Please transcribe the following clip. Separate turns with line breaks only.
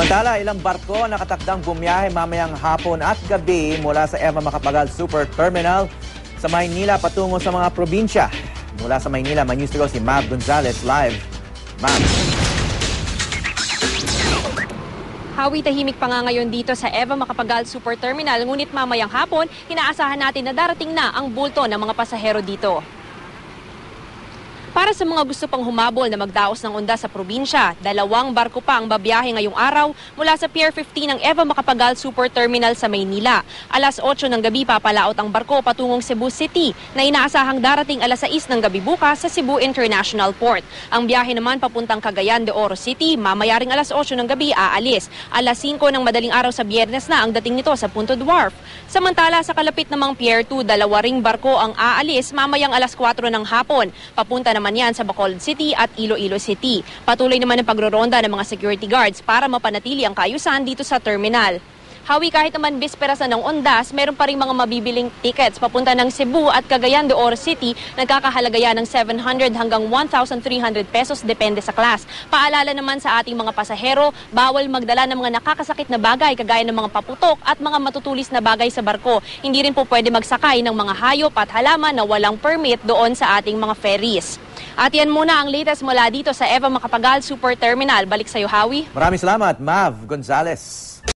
Samantala, ilang barko ang nakatakdang bumiyahe mamayang hapon at gabi mula sa Eva Macapagal Super Terminal sa Maynila patungo sa mga probinsya. Mula sa Maynila, may news to go si Mav Gonzalez live. Mav.
Hawi tahimik pa nga ngayon dito sa Eva Macapagal Super Terminal, ngunit mamayang hapon, inaasahan natin na darating na ang bulto ng mga pasahero dito. Para sa mga gusto pang humabol na magdaos ng onda sa probinsya, dalawang barko pa ang babiyahe ngayong araw mula sa Pier 15 ng Eva Macapagal Super Terminal sa Maynila. Alas 8 ng gabi papalaot ang barko patungong Cebu City na inaasahang darating alas 6 ng gabi bukas sa Cebu International Port. Ang biyahe naman papuntang Cagayan de Oro City, mamayaring alas 8 ng gabi aalis. Alas 5 ng madaling araw sa biyernes na ang dating nito sa Punto Dwarf. Samantala sa kalapit namang Pier 2, dalawa barko ang aalis mamayang alas 4 ng hapon. Papunta naman yan sa Bacolod City at Iloilo City. Patuloy naman ang pagroronda ng mga security guards para mapanatili ang kaayusan dito sa terminal. Hawi kahit naman bisperas na ng ondas, meron pa rin mga mabibiling tickets papunta ng Cebu at Cagayan de Oro City. Nagkakahalaga yan ng 700 hanggang 1,300 pesos depende sa class. Paalala naman sa ating mga pasahero, bawal magdala ng mga nakakasakit na bagay kagaya ng mga paputok at mga matutulis na bagay sa barko. Hindi rin po pwede magsakay ng mga hayop at halaman na walang permit doon sa ating mga ferries. At yan muna ang latest mula dito sa Eva Macapagal Super Terminal. Balik sa iyo, Hawi.
Maraming salamat, Mav Gonzalez.